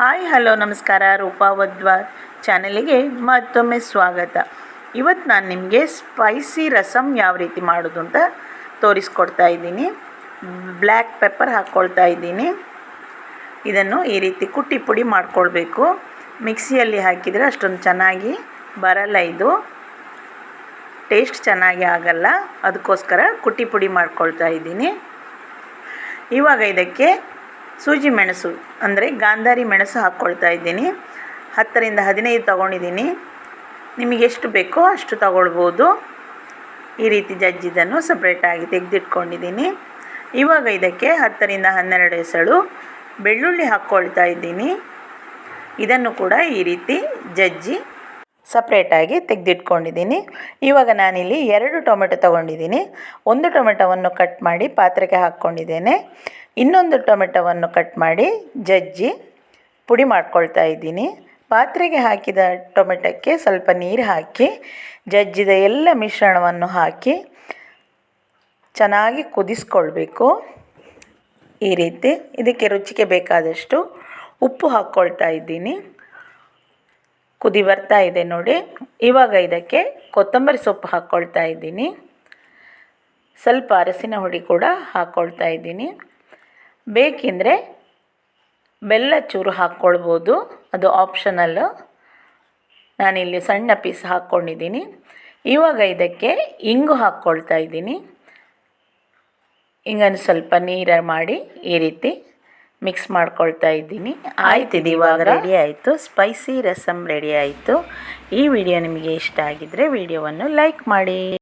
Hi, hello, ನಮಸ್ಕಾರ. ರೂಪಾ ವದ್ವಾರ್ ಚಾನಲಿಗೆ ಮತ್ತೊಮ್ಮೆ ಸ್ವಾಗತ. ಇವತ್ತು ನಾನು ನಿಮಗೆ ಸ್ಪೈಸಿ ರಸಮ್ ಯಾವ ರೀತಿ ಮಾಡೋದು ಅಂತ ತೋರಿಸ್ಕೊಡ್ತಾ ಇದ್ದೀನಿ. ಬ್ಲ್ಯಾಕ್ ಪೆಪ್ಪರ್ ಹಾಕ್ಕೊಳ್ತಾ ಇದ್ದೀನಿ. ಇದನ್ನು ಈ ರೀತಿ ಕುಟ್ಟಿ ಪುಡಿ ಮಾಡ್ಕೊಳ್ಬೇಕು. ಮಿಕ್ಸಿಯಲ್ಲಿ ಹಾಕಿದರೆ ಅಷ್ಟೊಂದು ಚೆನ್ನಾಗಿ ಬರಲ್ಲ ಇದು. ಟೇಸ್ಟ್ ಚೆನ್ನಾಗಿ ಆಗಲ್ಲ. ಅದಕ್ಕೋಸ್ಕರ ಕುಟ್ಟಿ ಪುಡಿ ಮಾಡ್ಕೊಳ್ತಾ ಇದ್ದೀನಿ. ಇವಾಗ ಇದಕ್ಕೆ ಸೂಜಿ ಮೆಣಸು, ಅಂದರೆ ಗಾಂಧಾರಿ ಮೆಣಸು ಹಾಕ್ಕೊಳ್ತಾ ಇದ್ದೀನಿ. ಹತ್ತರಿಂದ ಹದಿನೈದು ತೊಗೊಂಡಿದ್ದೀನಿ. ನಿಮಗೆ ಎಷ್ಟು ಬೇಕೋ ಅಷ್ಟು ತಗೊಳ್ಬೋದು. ಈ ರೀತಿ ಜಜ್ಜಿದನ್ನು ಸಪ್ರೇಟಾಗಿ ತೆಗೆದಿಟ್ಕೊಂಡಿದ್ದೀನಿ. ಇವಾಗ ಇದಕ್ಕೆ ಹತ್ತರಿಂದ ಹನ್ನೆರಡು ಎಸಳು ಬೆಳ್ಳುಳ್ಳಿ ಹಾಕ್ಕೊಳ್ತಾ ಇದ್ದೀನಿ. ಇದನ್ನು ಕೂಡ ಈ ರೀತಿ ಜಜ್ಜಿ ಸಪ್ರೇಟಾಗಿ ತೆಗೆದಿಟ್ಕೊಂಡಿದ್ದೀನಿ. ಇವಾಗ ನಾನಿಲ್ಲಿ ಎರಡು ಟೊಮೆಟೊ ತೊಗೊಂಡಿದ್ದೀನಿ. ಒಂದು ಟೊಮೆಟೊವನ್ನು ಕಟ್ ಮಾಡಿ ಪಾತ್ರೆಗೆ ಹಾಕ್ಕೊಂಡಿದ್ದೇನೆ. ಇನ್ನೊಂದು ಟೊಮೆಟೊವನ್ನು ಕಟ್ ಮಾಡಿ ಜಜ್ಜಿ ಪುಡಿ ಮಾಡ್ಕೊಳ್ತಾ ಇದ್ದೀನಿ. ಪಾತ್ರೆಗೆ ಹಾಕಿದ ಟೊಮೆಟೊಕ್ಕೆ ಸ್ವಲ್ಪ ನೀರು ಹಾಕಿ, ಜಜ್ಜಿದ ಎಲ್ಲ ಮಿಶ್ರಣವನ್ನು ಹಾಕಿ ಚೆನ್ನಾಗಿ ಕುದಿಸ್ಕೊಳ್ಬೇಕು. ಈ ರೀತಿ ಇದಕ್ಕೆ ರುಚಿಗೆ ಬೇಕಾದಷ್ಟು ಉಪ್ಪು ಹಾಕ್ಕೊಳ್ತಾ ಇದ್ದೀನಿ. ಕುದಿ ಬರ್ತಾ ಇದೆ ನೋಡಿ. ಇವಾಗ ಇದಕ್ಕೆ ಕೊತ್ತಂಬರಿ ಸೊಪ್ಪು ಹಾಕ್ಕೊಳ್ತಾ ಇದ್ದೀನಿ. ಸ್ವಲ್ಪ ಅರಸಿನ ಹುಡಿ ಕೂಡ ಹಾಕ್ಕೊಳ್ತಾ ಇದ್ದೀನಿ. ಬೇಕೆಂದರೆ ಬೆಲ್ಲ ಚೂರು ಹಾಕ್ಕೊಳ್ಬೋದು ಅದು ಆಪ್ಷನಲ್ಲು ನಾನಿಲ್ಲಿ ಸಣ್ಣ ಪೀಸ್ ಹಾಕ್ಕೊಂಡಿದ್ದೀನಿ ಇವಾಗ ಇದಕ್ಕೆ ಇಂಗು ಹಾಕ್ಕೊಳ್ತಾ ಇದ್ದೀನಿ. ಇಂಗನ್ನು ಸ್ವಲ್ಪ ನೀರು ಮಾಡಿ ಈ ರೀತಿ ಮಿಕ್ಸ್ ಮಾಡ್ಕೊಳ್ತಾ ಇದ್ದೀನಿ. ಆಯ್ತಿದೆ ಇವಾಗ ರೆಡಿ ಆಯಿತು. ಸ್ಪೈಸಿ ರಸಮ್ ರೆಡಿ ಆಯಿತು. ಈ ವಿಡಿಯೋ ನಿಮಗೆ ಇಷ್ಟ ಆಗಿದ್ದರೆ ವಿಡಿಯೋವನ್ನು ಲೈಕ್ ಮಾಡಿ.